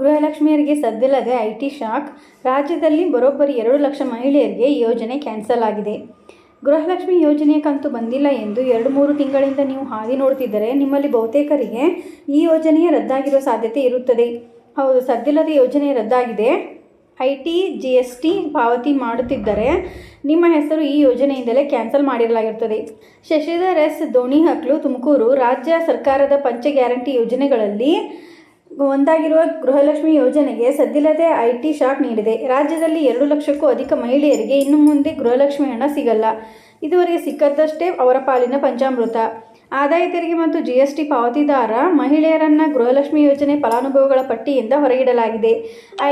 ಗೃಹಲಕ್ಷ್ಮಿಯರಿಗೆ ಸದ್ದಿಲ್ಲದೆ I T shock. ರಾಜ್ಯದಲ್ಲಿ ಬರೋಬ್ಬರಿ ಎರಡು ಲಕ್ಷ ಮಹಿಳೆಯರಿಗೆ ಯೋಜನೆ ಕ್ಯಾನ್ಸಲ್ ಆಗಿದೆ. ಗೃಹಲಕ್ಷ್ಮಿ ಯೋಜನೆಯ ಕಂತು ಬಂದಿಲ್ಲ ಎಂದು ಎರಡು ಮೂರು ತಿಂಗಳಿಂದ ನೀವು ಹಾದಿ ನೋಡುತ್ತಿದ್ದರೆ ನಿಮ್ಮಲ್ಲಿ ಬಹುತೇಕರಿಗೆ ಈ ಯೋಜನೆಯ ರದ್ದಾಗಿರುವ ಸಾಧ್ಯತೆ ಇರುತ್ತದೆ. ಹೌದು, ಸದ್ದಿಲ್ಲದ ಯೋಜನೆ ರದ್ದಾಗಿದೆ. I T G S T ಪಾವತಿ ಮಾಡುತ್ತಿದ್ದರೆ ನಿಮ್ಮ ಹೆಸರು ಈ ಯೋಜನೆಯಿಂದಲೇ ಕ್ಯಾನ್ಸಲ್ ಮಾಡಿರಲಾಗಿರುತ್ತದೆ. ಶಶಿಧರ್ ಎಸ್. ದೋಣಿಹಕ್ಲು ತುಮಕೂರು ರಾಜ್ಯ ಸರ್ಕಾರದ ಪಂಚ ಗ್ಯಾರಂಟಿ ಯೋಜನೆಗಳಲ್ಲಿ ಒಂದಾಗಿರುವ ಗೃಹಲಕ್ಷ್ಮಿ ಯೋಜನೆಗೆ ಸದ್ದಿಲ್ಲದೆ ಐಟಿ ಶಾಕ್ ನೀಡಿದೆ. ರಾಜ್ಯದಲ್ಲಿ ಎರಡು ಲಕ್ಷಕ್ಕೂ ಅಧಿಕ ಮಹಿಳೆಯರಿಗೆ ಇನ್ನು ಮುಂದೆ ಗೃಹಲಕ್ಷ್ಮಿ ಹಣ ಸಿಗಲ್ಲ. ಇದುವರೆಗೆ ಸಿಕ್ಕದ್ದಷ್ಟೇ ಅವರ ಪಾಲಿನ ಪಂಚಾಮೃತ. ಆದಾಯ ತೆರಿಗೆ ಮತ್ತು ಜಿ ಎಸ್ ಟಿ ಪಾವತಿದಾರ ಮಹಿಳೆಯರನ್ನು ಗೃಹಲಕ್ಷ್ಮಿ ಯೋಜನೆ ಫಲಾನುಭವಿಗಳ ಪಟ್ಟಿಯಿಂದ ಹೊರಗಿಡಲಾಗಿದೆ.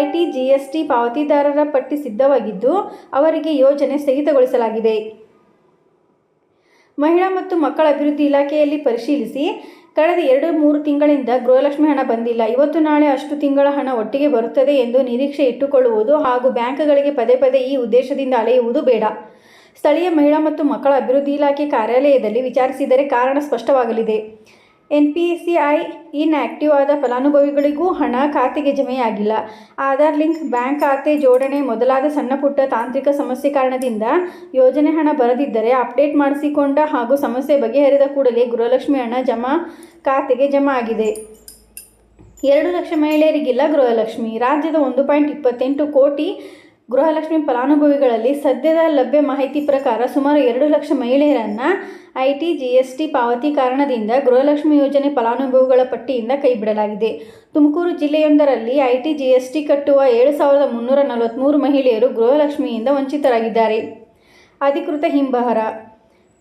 ಐಟಿ ಜಿ ಎಸ್ ಟಿ ಪಾವತಿದಾರರ ಪಟ್ಟಿ ಸಿದ್ಧವಾಗಿದ್ದು, ಅವರಿಗೆ ಯೋಜನೆ ಸ್ಥಗಿತಗೊಳಿಸಲಾಗಿದೆ. ಮಹಿಳಾ ಮತ್ತು ಮಕ್ಕಳ ಅಭಿವೃದ್ಧಿ ಇಲಾಖೆಯಲ್ಲಿ ಪರಿಶೀಲಿಸಿ ಕಳೆದ ಎರಡು ಮೂರು ತಿಂಗಳಿಂದ ಗೃಹಲಕ್ಷ್ಮಿ ಹಣ ಬಂದಿಲ್ಲ. ಇವತ್ತು ನಾಳೆ ಅಷ್ಟು ತಿಂಗಳ ಹಣ ಒಟ್ಟಿಗೆ ಬರುತ್ತದೆ ಎಂದು ನಿರೀಕ್ಷೆ ಇಟ್ಟುಕೊಳ್ಳುವುದು ಹಾಗೂ ಬ್ಯಾಂಕ್ಗಳಿಗೆ ಪದೇ ಪದೇ ಈ ಉದ್ದೇಶದಿಂದ ಅಲೆಯುವುದು ಬೇಡ. ಸ್ಥಳೀಯ ಮಹಿಳಾ ಮತ್ತು ಮಕ್ಕಳ ಅಭಿವೃದ್ಧಿ ಇಲಾಖೆ ಕಾರ್ಯಾಲಯದಲ್ಲಿ ವಿಚಾರಿಸಿದರೆ ಕಾರಣ ಸ್ಪಷ್ಟವಾಗಲಿದೆ. N P C I inactive ಆದ ಫಲಾನುಭವಿಗಳಿಗೂ ಹಣ ಖಾತೆಗೆ ಜಮೆಯಾಗಿಲ್ಲ. ಆಧಾರ್ ಲಿಂಕ್, ಬ್ಯಾಂಕ್ ಖಾತೆ ಜೋಡಣೆ ಮೊದಲಾದ ಸಣ್ಣ ಪುಟ್ಟ ತಾಂತ್ರಿಕ ಸಮಸ್ಯೆ ಕಾರಣದಿಂದ ಯೋಜನೆ ಹಣ ಬರದಿದ್ದರೆ ಅಪ್ಡೇಟ್ ಮಾಡಿಸಿಕೊಂಡ ಹಾಗೂ ಸಮಸ್ಯೆ ಬಗೆಹರಿದ ಕೂಡಲೇ ಗೃಹಲಕ್ಷ್ಮಿ ಹಣ ಜಮಾ ಖಾತೆಗೆ ಜಮಾ ಆಗಿದೆ ಎರಡು ಲಕ್ಷ ಮಹಿಳೆಯರಿಗಿಲ್ಲ ಗೃಹಲಕ್ಷ್ಮಿ. ರಾಜ್ಯದ ಒಂದು ಪಾಯಿಂಟ್ ಇಪ್ಪತ್ತೆಂಟು ಕೋಟಿ ಗೃಹಲಕ್ಷ್ಮಿ ಫಲಾನುಭವಿಗಳಲ್ಲಿ ಸದ್ಯದ ಲಭ್ಯ ಮಾಹಿತಿ ಪ್ರಕಾರ ಸುಮಾರು ಎರಡು ಲಕ್ಷ ಮಹಿಳೆಯರನ್ನು I T G S T ಪಾವತಿ ಕಾರಣದಿಂದ ಗೃಹಲಕ್ಷ್ಮಿ ಯೋಜನೆ ಫಲಾನುಭವಿಗಳ ಪಟ್ಟಿಯಿಂದ ಕೈಬಿಡಲಾಗಿದೆ. Tumakuru ಜಿಲ್ಲೆಯೊಂದರಲ್ಲಿ I T G S T ಕಟ್ಟುವ ಏಳು ಸಾವಿರದ ಮುನ್ನೂರ ನಲವತ್ತ್ಮೂರು ಮಹಿಳೆಯರು ಗೃಹಲಕ್ಷ್ಮಿಯಿಂದ ವಂಚಿತರಾಗಿದ್ದಾರೆ. ಅಧಿಕೃತ ಹಿಂಬಹರ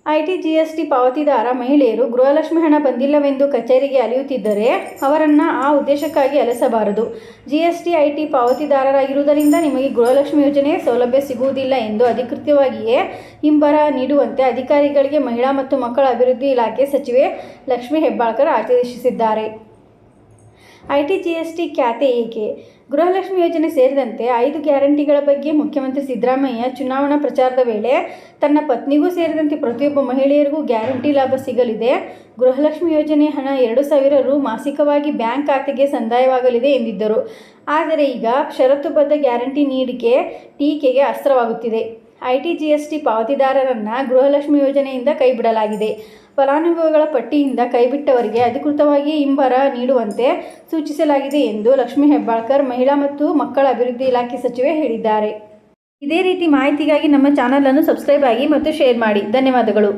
ಐ ಜಿಎಸ್ಟಿ ಪಾವತಿದಾರ ಮಹಿಳೆಯರು ಗೃಹಲಕ್ಷ್ಮಿ ಹಣ ಬಂದಿಲ್ಲವೆಂದು ಕಚೇರಿಗೆ ಅಲಿಯುತ್ತಿದ್ದರೆ ಅವರನ್ನು ಆ ಉದ್ದೇಶಕ್ಕಾಗಿ ಅಲಸಬಾರದು. ಜಿಎಸ್ಟಿ, ಐಟಿ ಪಾವತಿದಾರರಾಗಿರುವುದರಿಂದ ನಿಮಗೆ ಗೃಹಲಕ್ಷ್ಮಿ ಯೋಜನೆ ಸೌಲಭ್ಯ ಸಿಗುವುದಿಲ್ಲ ಎಂದು ಅಧಿಕೃತವಾಗಿಯೇ ಹಿಂಬರ ನೀಡುವಂತೆ ಅಧಿಕಾರಿಗಳಿಗೆ ಮಹಿಳಾ ಮತ್ತು ಮಕ್ಕಳ ಅಭಿವೃದ್ಧಿ ಇಲಾಖೆ ಸಚಿವೆ ಲಕ್ಷ್ಮೀ ಹೆಬ್ಬಾಳ್ಕರ್ ಆದೇಶಿಸಿದ್ದಾರೆ. I T G S T ಖ್ಯಾತೆ ಏಕೆ? ಗೃಹಲಕ್ಷ್ಮಿ ಯೋಜನೆ ಸೇರಿದಂತೆ ಐದು ಗ್ಯಾರಂಟಿಗಳ ಬಗ್ಗೆ ಮುಖ್ಯಮಂತ್ರಿ ಸಿದ್ದರಾಮಯ್ಯ ಚುನಾವಣಾ ಪ್ರಚಾರದ ವೇಳೆ ತನ್ನ ಪತ್ನಿಗೂ ಸೇರಿದಂತೆ ಪ್ರತಿಯೊಬ್ಬ ಮಹಿಳೆಯರಿಗೂ ಗ್ಯಾರಂಟಿ ಲಾಭ ಸಿಗಲಿದೆ. ಗೃಹಲಕ್ಷ್ಮಿ ಯೋಜನೆ ಹಣ ಎರಡು ಸಾವಿರ ರು ಮಾಸಿಕವಾಗಿ ಬ್ಯಾಂಕ್ ಖಾತೆಗೆ ಸಂದಾಯವಾಗಲಿದೆ ಎಂದಿದ್ದರು. ಆದರೆ ಈಗ ಷರತ್ತುಬದ್ಧ ಗ್ಯಾರಂಟಿ ನೀಡಿಕೆ ಟೀಕೆಗೆ ಅಸ್ತ್ರವಾಗುತ್ತಿದೆ. I T G S T ಪಾವತಿದಾರರನ್ನು Gruhalakshmi ಯೋಜನೆಯಿಂದ ಕೈಬಿಡಲಾಗಿದೆ. ಫಲಾನುಭವಿಗಳ ಪಟ್ಟಿಯಿಂದ ಕೈಬಿಟ್ಟವರಿಗೆ ಅಧಿಕೃತವಾಗಿ ಹಿಂಬರ ನೀಡುವಂತೆ ಸೂಚಿಸಲಾಗಿದೆ ಎಂದು ಲಕ್ಷ್ಮೀ ಹೆಬ್ಬಾಳ್ಕರ್, ಮಹಿಳಾ ಮತ್ತು ಮಕ್ಕಳ ಅಭಿವೃದ್ಧಿ ಇಲಾಖೆ ಸಚಿವೆ ಹೇಳಿದ್ದಾರೆ. ಇದೇ ರೀತಿ ಮಾಹಿತಿಗಾಗಿ ನಮ್ಮ ಚಾನಲನ್ನು ಸಬ್ಸ್ಕ್ರೈಬ್ ಆಗಿ ಮತ್ತು ಶೇರ್ ಮಾಡಿ. ಧನ್ಯವಾದಗಳು.